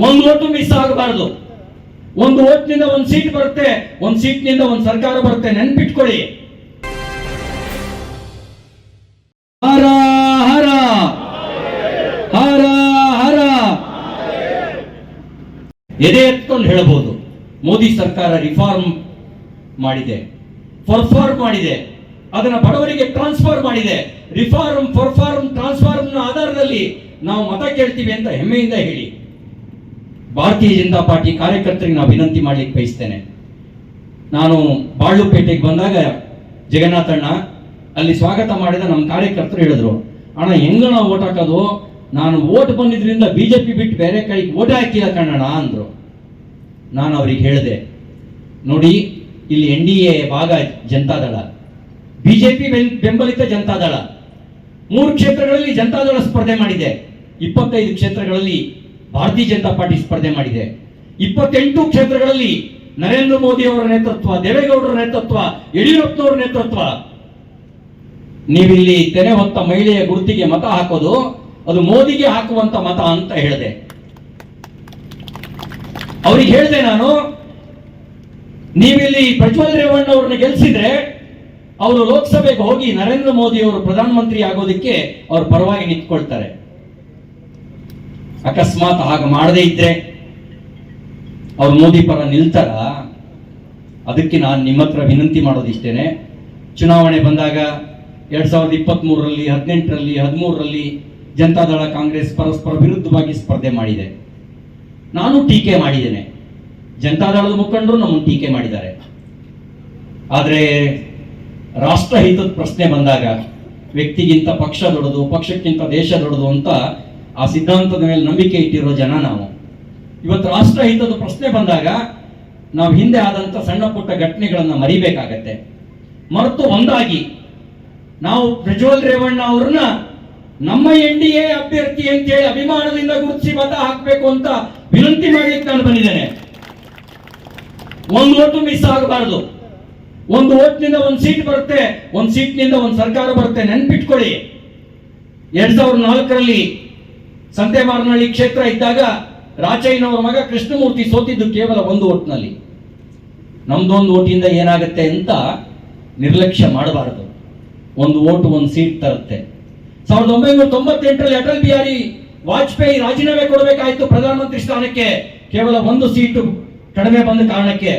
ಒಂದು vote miss ಆಗಬಾರದು. ಒಂದು ಓಟ್ನಿಂದ ಒಂದು ಸೀಟ್ ಬರುತ್ತೆ, ಒಂದು ಸೀಟ್ನಿಂದ ಒಂದು ಸರ್ಕಾರ ಬರುತ್ತೆ, ನೆನ್ಪಿಟ್ಕೊಳ್ಳಿ. ಹರ ಹರ. ಹರ ಹರ. ಎದೆ ಎತ್ಕೊಂಡು ಹೇಳಬಹುದು. ಮೋದಿ ಸರ್ಕಾರ ರಿಫಾರ್ಮ್ ಮಾಡಿದೆ ಪರ್ಫಾರ್ಮ್ ಮಾಡಿದೆ, ಅದನ್ನ ಬಡವರಿಗೆ ಟ್ರಾನ್ಸ್ಫರ್ ಮಾಡಿದೆ. ರಿಫಾರ್ಮ್ ಪರ್ಫಾರ್ಮ್ ಟ್ರಾನ್ಸ್ಫಾರ್ಮ್ ಆಧಾರದಲ್ಲಿ ನಾವು ಮತ ಕೇಳ್ತೀವಿ ಅಂತ ಹೆಮ್ಮೆಯಿಂದ ಹೇಳಿ. ಭಾರತೀಯ ಜನತಾ ಪಾರ್ಟಿ ಕಾರ್ಯಕರ್ತರಿಗೆ ನಾನು ವಿನಂತಿ ಮಾಡ್ಲಿಕ್ಕೆ ಬಯಸ್ತೇನೆ. ನಾನು ಬಾಳುಪೇಟೆಗೆ ಬಂದಾಗ ಜಗನ್ನಾಥಣ್ಣ ಅಲ್ಲಿ ಸ್ವಾಗತ ಮಾಡಿದ ನಮ್ಮ ಕಾರ್ಯಕರ್ತರು ಹೇಳಿದ್ರು. ಅಣ್ಣ ಹೆಂಗಣ ಓಟ್ ಹಾಕೋದು? ನಾನು ಓಟ್ ಬಂದಿದ್ರಿಂದ ಬಿಜೆಪಿ ಬಿಟ್ಟು ಬೇರೆ ಕಡೆಗೆ ಓಟ್ ಹಾಕಿಲ್ಲ ಕಣ್ಣಣ್ಣ ಅಂದ್ರು. ನಾನು ಅವ್ರಿಗೆ ಹೇಳಿದೆ, ನೋಡಿ, ಇಲ್ಲಿ ಎನ್ ಡಿ ಎ ಭಾಗ ಜನತಾದಳ ಬಿಜೆಪಿ ಬೆಂಬಲಿತ ಜನತಾದಳ ಮೂರು ಕ್ಷೇತ್ರಗಳಲ್ಲಿ ಜನತಾದಳ ಸ್ಪರ್ಧೆ ಮಾಡಿದೆ. ಇಪ್ಪತ್ತೈದು ಕ್ಷೇತ್ರಗಳಲ್ಲಿ ಭಾರತೀಯ ಜನತಾ ಪಾರ್ಟಿ ಸ್ಪರ್ಧೆ ಮಾಡಿದೆ. ಇಪ್ಪತ್ತೆಂಟು ಕ್ಷೇತ್ರಗಳಲ್ಲಿ ನರೇಂದ್ರ ಮೋದಿ ಅವರ ನೇತೃತ್ವ, ದೇವೇಗೌಡರ ನೇತೃತ್ವ, ಯಡಿಯೂರಪ್ಪನವರ ನೇತೃತ್ವ. ನೀವಿಲ್ಲಿ ತೆನೆ ಹೊತ್ತ ಮಹಿಳೆಯ ಗುರುತಿಗೆ ಮತ ಹಾಕೋದು, ಅದು ಮೋದಿಗೆ ಹಾಕುವಂತ ಮತ ಅಂತ ಹೇಳಿದೆ. ಅವ್ರಿಗೆ ಹೇಳಿದೆ ನಾನು, ನೀವಿಲ್ಲಿ ಪ್ರಜ್ವಲ್ ರೇವಣ್ಣ ಅವ್ರನ್ನ ಗೆಲ್ಸಿದ್ರೆ ಅವರು ಲೋಕಸಭೆಗೆ ಹೋಗಿ ನರೇಂದ್ರ ಮೋದಿ ಅವರು ಪ್ರಧಾನಮಂತ್ರಿ ಆಗೋದಕ್ಕೆ ಅವ್ರ ಪರವಾಗಿ ನಿಂತ್ಕೊಳ್ತಾರೆ. ಅಕಸ್ಮಾತ್ ಹಾಗೆ ಮಾಡದೇ ಇದ್ರೆ ಅವ್ರು ಮೋದಿ ಪರ ನಿಲ್ತಾರ, ಅದಕ್ಕೆ ನಾನು ನಿಮ್ಮ ಹತ್ರ ವಿನಂತಿ ಮಾಡೋದಿಷ್ಟೇನೆ ಚುನಾವಣೆ ಬಂದಾಗ ಎರಡ್ ಸಾವಿರದ ಇಪ್ಪತ್ತ್ ಮೂರರಲ್ಲಿ ಹದಿನೆಂಟರಲ್ಲಿ, ಹದಿಮೂರರಲ್ಲಿ ಜನತಾದಳ ಕಾಂಗ್ರೆಸ್ ಪರಸ್ಪರ ವಿರುದ್ಧವಾಗಿ ಸ್ಪರ್ಧೆ ಮಾಡಿದೆ. ನಾನು ಟೀಕೆ ಮಾಡಿದ್ದೇನೆ. ಜನತಾದಳದ ಮುಖಂಡರು ನಮ್ಮನ್ನು ಟೀಕೆ ಮಾಡಿದ್ದಾರೆ. ಆದರೆ ರಾಷ್ಟ್ರಹಿತದ ಪ್ರಶ್ನೆ ಬಂದಾಗ ವ್ಯಕ್ತಿಗಿಂತ ಪಕ್ಷ ದೊಡ್ಡದು, ಪಕ್ಷಕ್ಕಿಂತ ದೇಶ ದೊಡ್ಡದು ಅಂತ ಆ ಸಿದ್ಧಾಂತದ ಮೇಲೆ ನಂಬಿಕೆ ಇಟ್ಟಿರೋ ಜನ ನಾವು. ಇವತ್ತು ರಾಷ್ಟ್ರ ಹಿತದ ಪ್ರಶ್ನೆ ಬಂದಾಗ ನಾವು ಹಿಂದೆ ಆದಂತ ಸಣ್ಣ ಪುಟ್ಟ ಘಟನೆಗಳನ್ನು ಮರಿಬೇಕಾಗತ್ತೆ. ಮರೆತು ಒಂದಾಗಿ ನಾವು ಪ್ರಜ್ವಲ್ ರೇವಣ್ಣ ಅವ್ರನ್ನ ನಮ್ಮ ಎನ್ ಡಿ ಎ ಅಭ್ಯರ್ಥಿ ಅಂತೇಳಿ ಅಭಿಮಾನದಿಂದ ಗುರುತಿಸಿ ಮತ ಹಾಕಬೇಕು ಅಂತ ವಿನಂತಿ ಮಾಡಲಿಕ್ಕೆ ನಾನು ಬಂದಿದ್ದೇನೆ. ಒಂದು ಓಟು ಮಿಸ್ ಆಗಬಾರದು. ಒಂದು ಓಟ್ನಿಂದ ಒಂದು ಸೀಟ್ ಬರುತ್ತೆ, ಒಂದು ಸೀಟ್ನಿಂದ ಒಂದು ಸರ್ಕಾರ ಬರುತ್ತೆ, ನೆನ್ಪಿಟ್ಕೊಳ್ಳಿ. ಎರಡ್ ಸಾವಿರದ ನಾಲ್ಕರಲ್ಲಿ ಸಂತೆಮಾರನಹಳ್ಳಿ ಕ್ಷೇತ್ರ ಇದ್ದಾಗ ರಾಚಯ್ಯನವರ ಮಗ ಕೃಷ್ಣಮೂರ್ತಿ ಸೋತಿದ್ದು ಕೇವಲ ಒಂದು ಓಟ್ನಲ್ಲಿ. ನಮ್ದೊಂದು ಓಟಿಂದ ಏನಾಗುತ್ತೆ ಅಂತ ನಿರ್ಲಕ್ಷ್ಯ ಮಾಡಬಾರದು. ಒಂದು ಓಟು ಒಂದು ಸೀಟ್ ತರುತ್ತೆ. ಸಾವಿರದ ಒಂಬೈನೂರ ತೊಂಬತ್ತೆಂಟರಲ್ಲಿ ಅಟಲ್ ಬಿಹಾರಿ ವಾಜಪೇಯಿ ರಾಜೀನಾಮೆ ಕೊಡಬೇಕಾಯಿತು ಪ್ರಧಾನಮಂತ್ರಿ ಸ್ಥಾನಕ್ಕೆ. ಕೇವಲ ಒಂದು ಸೀಟು ಕಡಿಮೆ ಬಂದ ಕಾರಣಕ್ಕೆ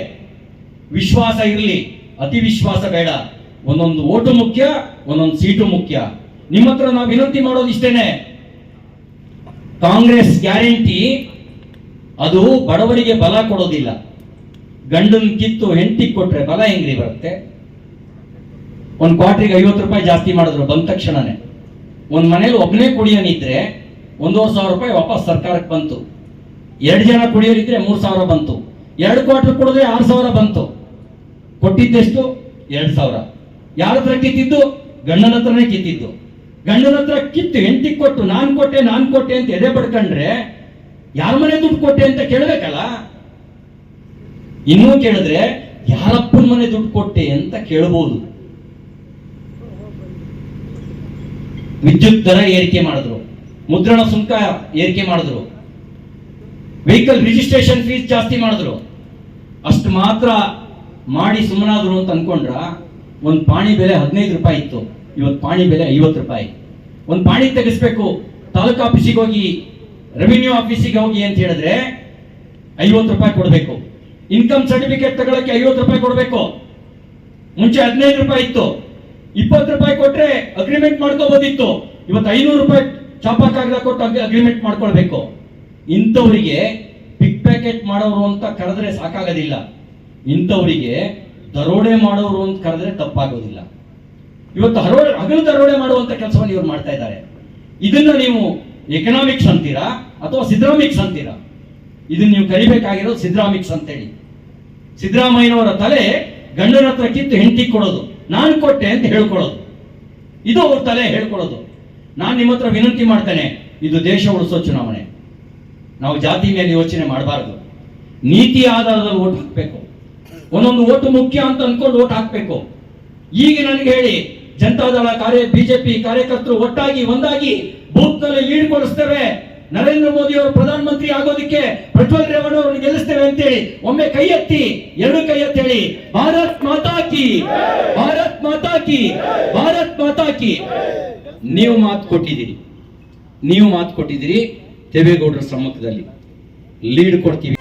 ವಿಶ್ವಾಸ ಇರಲಿ. ಅತಿ ವಿಶ್ವಾಸ ಬೇಡ. ಒಂದೊಂದು ಓಟು ಮುಖ್ಯ, ಒಂದೊಂದು ಸೀಟು ಮುಖ್ಯ. ನಿಮ್ಮ ಹತ್ರ ನಾವು ವಿನಂತಿ ಮಾಡೋದು ಇಷ್ಟೇನೆ. ಕಾಂಗ್ರೆಸ್ ಗ್ಯಾರಂಟಿ, ಅದು ಬಡವರಿಗೆ ಬಲ ಕೊಡೋದಿಲ್ಲ. ಗಂಡನ್ ಕಿತ್ತು ಹೆಂಡತಿ ಕೊಟ್ರೆ ಬಲ ಹೆಂಗ್ರಿ ಬರುತ್ತೆ? ಒಂದು ಕ್ವಾಟ್ರಿಗೆ ಐವತ್ತು ರೂಪಾಯಿ ಜಾಸ್ತಿ ಮಾಡಿದ್ರು, ಬಂದ ತಕ್ಷಣನೇ. ಒಂದು ಮನೇಲಿ ಒಬ್ಬನೇ ಕುಡಿಯೋನಿದ್ರೆ ಒಂದೂವರೆ ಸಾವಿರ ರೂಪಾಯಿ ವಾಪಸ್ ಸರ್ಕಾರಕ್ಕೆ ಬಂತು. ಎರಡು ಜನ ಕುಡಿಯೋರಿದ್ರೆ ಮೂರು ಸಾವಿರ ಬಂತು. ಎರಡು ಕ್ವಾರ್ಟರ್ ಕೊಡಿದ್ರೆ ಆರು ಸಾವಿರ ಬಂತು. ಕೊಟ್ಟಿದ್ದೆಷ್ಟು? ಎರಡು ಸಾವಿರ. ಯಾರ ಹತ್ರ ಕಿತ್ತಿದ್ದು? ಗಂಡನ ಹತ್ರನೇ ಕಿತ್ತಿದ್ದು. ಗಂಡನ ಹತ್ರ ಕಿತ್ತು, ಹೆಂಡತಿ ಕೊಟ್ಟು, ನಾನ್ ಕೊಟ್ಟೆ ನಾನ್ ಕೊಟ್ಟೆ ಅಂತ ಎದೆ ಪಡ್ಕಂಡ್ರೆ ಯಾರ ಮನೆ ದುಡ್ಡು ಕೊಟ್ಟೆ ಅಂತ ಕೇಳಬೇಕಲ್ಲ? ಇನ್ನೂ ಕೇಳಿದ್ರೆ ಯಾರಪ್ಪನ ಮನೆ ದುಡ್ಡು ಕೊಟ್ಟೆ ಅಂತ ಕೇಳಬಹುದು ವಿದ್ಯುತ್ ದರ ಏರಿಕೆ ಮಾಡಿದ್ರು, ಮುದ್ರಣ ಸುಂಕ ಏರಿಕೆ ಮಾಡಿದ್ರು ವೆಹಿಕಲ್ ರಿಜಿಸ್ಟ್ರೇಷನ್ ಫೀಸ್ ಜಾಸ್ತಿ ಮಾಡಿದ್ರು. ಅಷ್ಟು ಮಾತ್ರ ಮಾಡಿ ಸುಮ್ಮನಾದ್ರು ಅಂತ ಅನ್ಕೊಂಡ್ರ ಒಂದು ಪಾಣಿ ಬೆಲೆ ಹದಿನೈದು ರೂಪಾಯಿ ಇತ್ತು. ಇವತ್ತು ಪಾಣಿ ಬೆಲೆ ಐವತ್ತು ರೂಪಾಯಿ. ಒಂದು ಪಾಣಿ ತೆಗೆಸ್ಬೇಕು, ತಾಲೂಕು ಆಫೀಸಿಗೆ ಹೋಗಿ ರೆವಿನ್ಯೂ ಆಫೀಸಿಗೆ ಹೋಗಿ ಅಂತ ಹೇಳಿದ್ರೆ ಐವತ್ತು ರೂಪಾಯಿ ಕೊಡಬೇಕು. ಇನ್ಕಮ್ ಸರ್ಟಿಫಿಕೇಟ್ ತಗೊಳಕ್ಕೆ ಐವತ್ತು ರೂಪಾಯಿ ಕೊಡಬೇಕು. ಮುಂಚೆ ಹದಿನೈದು ರೂಪಾಯಿ ಇತ್ತು. ಇಪ್ಪತ್ತು ರೂಪಾಯಿ ಕೊಟ್ರೆ ಅಗ್ರಿಮೆಂಟ್ ಮಾಡ್ಕೋಬೋದಿತ್ತು. ಇವತ್ತು ಐನೂರು ರೂಪಾಯಿ ಚಾಪಾ ಕಾಗದ ಕೊಟ್ಟು ಅಗ್ರಿಮೆಂಟ್ ಮಾಡ್ಕೊಳ್ಬೇಕು. ಇಂಥವರಿಗೆ ಪಿಕ್ ಪ್ಯಾಕೆಟ್ ಮಾಡೋರು ಅಂತ ಕರೆದ್ರೆ ಸಾಕಾಗೋದಿಲ್ಲ. ಇಂಥವರಿಗೆ ದರೋಡೆ ಮಾಡೋರು ಅಂತ ಕರೆದ್ರೆ ತಪ್ಪಾಗೋದಿಲ್ಲ. ಇವತ್ತು ಹರೋಡೆ ಹಗಲು ದರೋಡೆ ಮಾಡುವಂತ ಕೆಲಸವನ್ನು ಇವ್ರು ಮಾಡ್ತಾ ಇದ್ದಾರೆ. ಇದನ್ನ ನೀವು ಎಕನಾಮಿಕ್ಸ್ ಅಂತೀರಾ ಅಥವಾ ಸಿದ್ರಾಮಿಕ್ಸ್ ಅಂತೀರಾ? ಇದನ್ನ ನೀವು ಕರಿಬೇಕಾಗಿರೋದು ಸಿದ್ರಾಮಿಕ್ಸ್ ಅಂತೇಳಿ. ಸಿದ್ದರಾಮಯ್ಯನವರ ತಲೆ ಗಂಡನ ಹತ್ರ ಕಿತ್ತು ಹೆಂಡತಿ ಕೊಡೋದು. ನಾನು ಕೊಟ್ಟೆ ಅಂತ ಹೇಳ್ಕೊಳ್ಳೋದು. ಇದು ಅವ್ರ ತಲೆ ಹೇಳ್ಕೊಳ್ಳೋದು. ನಾನು ನಿಮ್ಮ ಹತ್ರ ವಿನಂತಿ ಮಾಡ್ತೇನೆ, ಇದು ದೇಶ ಉಳಿಸೋ ಚುನಾವಣೆ. ನಾವು ಜಾತಿ ಮೇಲೆ ಯೋಚನೆ ಮಾಡಬಾರದು. ನೀತಿ ಆಧಾರದಲ್ಲಿ ಓಟ್ ಹಾಕಬೇಕು. ಒಂದೊಂದು ಓಟು ಮುಖ್ಯ ಅಂತ ಅನ್ಕೊಂಡು ಓಟ್ ಹಾಕಬೇಕು. ಈಗ ನನಗೆ ಹೇಳಿ ಜನತಾದಳ ಕಾರ್ಯ, ಬಿಜೆಪಿ ಕಾರ್ಯಕರ್ತರು ಒಟ್ಟಾಗಿ, ಒಂದಾಗಿ ಬೂತ್ನಲ್ಲಿ ಲೀಡ್ ಕೊಡಿಸ್ತೇವೆ ನರೇಂದ್ರ ಮೋದಿ ಅವರು ಪ್ರಧಾನಮಂತ್ರಿ ಆಗೋದಕ್ಕೆ ಪ್ರಜ್ವಲ್ ರೇವಣ್ಣ ಅವರನ್ನು ಗೆಲ್ಲಿಸ್ತೇವೆ ಅಂತೇಳಿ ಒಮ್ಮೆ ಕೈ ಎತ್ತಿ, ಎರಡು ಕೈ ಎತ್ತಿ ಹೇಳಿ, ಭಾರತ್ ಮಾತಾ ಕಿ, ಭಾರತ್ ಮಾತಾ ಕಿ, ಭಾರತ್ ಮಾತಾ ಕಿ. ನೀವು ಮಾತು ಕೊಟ್ಟಿದ್ದೀರಿ, ನೀವು ಮಾತು ಕೊಟ್ಟಿದ್ದೀರಿ, ದೇವೇಗೌಡರ ಸಮ್ಮುಖದಲ್ಲಿ ಲೀಡ್ ಕೊಡ್ತೀವಿ.